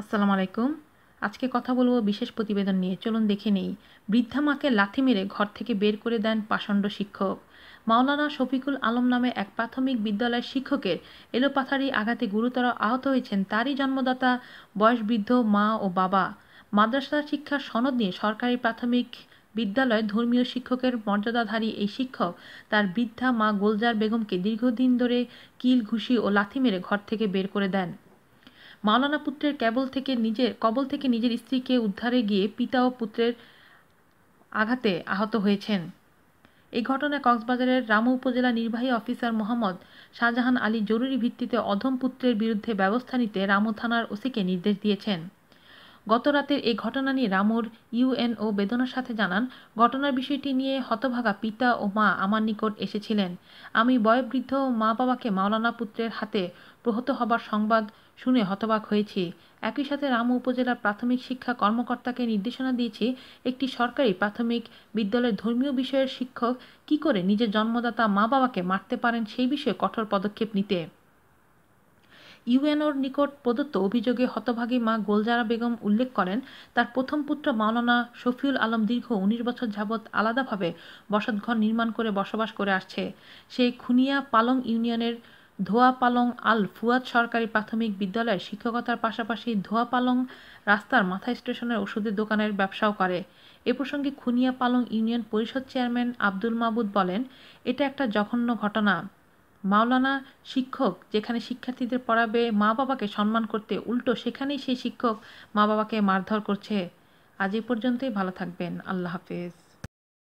আসসালামু আলাইকুম। আজকে কথা বলব বিশেষ প্রতিবেদন নিয়ে। চলুন দেখে নেই। বৃদ্ধা মাকে লাথি মেরে ঘর থেকে বের করে দেন পাষণ্ড শিক্ষক। মাওলানা শফিকুল আলম নামে এক প্রাথমিক বিদ্যালয়ের শিক্ষকের এলোপাথারি আঘাতে গুরুতর আহত হয়েছেন তারই জন্মদাতা বয়সবৃদ্ধ মা ও বাবা। মাদ্রাসা শিক্ষার সনদ নিয়ে সরকারি প্রাথমিক বিদ্যালয় ধর্মীয় শিক্ষকের মর্যাদাধারী এই শিক্ষক তার বৃদ্ধা মা গোলজার বেগমকে দীর্ঘদিন ধরে কিল, ঘুষি ও লাথি মেরে ঘর থেকে বের করে দেন। মাওলানা পুত্রের কেবল থেকে নিজের কবল থেকে নিজের স্ত্রীকে উদ্ধারে গিয়ে পিতা ও পুত্রের আঘাতে আহত হয়েছেন। এই ঘটনায় কক্সবাজারের রামু উপজেলা নির্বাহী অফিসার মোহাম্মদ শাহজাহান আলী জরুরি ভিত্তিতে অধম পুত্রের বিরুদ্ধে ব্যবস্থা নিতে রামু থানার ওসিকে নির্দেশ দিয়েছেন। গত রাতের এই ঘটনা নিয়ে রামুর ইউএনও বেদনার সাথে জানান, ঘটনার বিষয়টি নিয়ে হতভাগা পিতা ও মা আমার নিকট এসেছিলেন। আমি বয়োবৃদ্ধ মা বাবাকে মাওলানা পুত্রের হাতে প্রহত হবার সংবাদ শুনে হতবাক হয়েছি। একই সাথে রামু উপজেলার প্রাথমিক শিক্ষা কর্মকর্তাকে নির্দেশনা দিয়েছি, একটি সরকারি প্রাথমিক বিদ্যালয়ের ধর্মীয় বিষয়ের শিক্ষক কি করে নিজের জন্মদাতা মা বাবাকে মারতে পারেন সেই বিষয়ে কঠোর পদক্ষেপ নিতে। ইউএনওর নিকট প্রদত্ত অভিযোগে হতভাগী মা গোলজারা বেগম উল্লেখ করেন, তার প্রথম পুত্র মাওলানা শফিউল আলম দীর্ঘ উনিশ বছর যাবৎ আলাদাভাবে বসতঘর নির্মাণ করে বসবাস করে আসছে। সে খুনিয়া পালং ইউনিয়নের ধোয়া পালং আল ফুয়াদ সরকারি প্রাথমিক বিদ্যালয়ে শিক্ষকতার পাশাপাশি ধোয়া পালং রাস্তার মাথা স্টেশনের ওষুধের দোকানের ব্যবসাও করে। এ প্রসঙ্গে খুনিয়া পালং ইউনিয়ন পরিষদ চেয়ারম্যান আব্দুল মাবুদ বলেন, এটা একটা জঘন্য ঘটনা। মাওলানা শিক্ষক যেখানে শিক্ষার্থীদের পড়াবে মা বাবাকে সম্মান করতে উল্টো সেখানেই সেই শিক্ষক মা বাবাকে মারধর করছে। আজ এই পর্যন্তই, ভালো থাকবেন। আল্লাহ হাফেজ।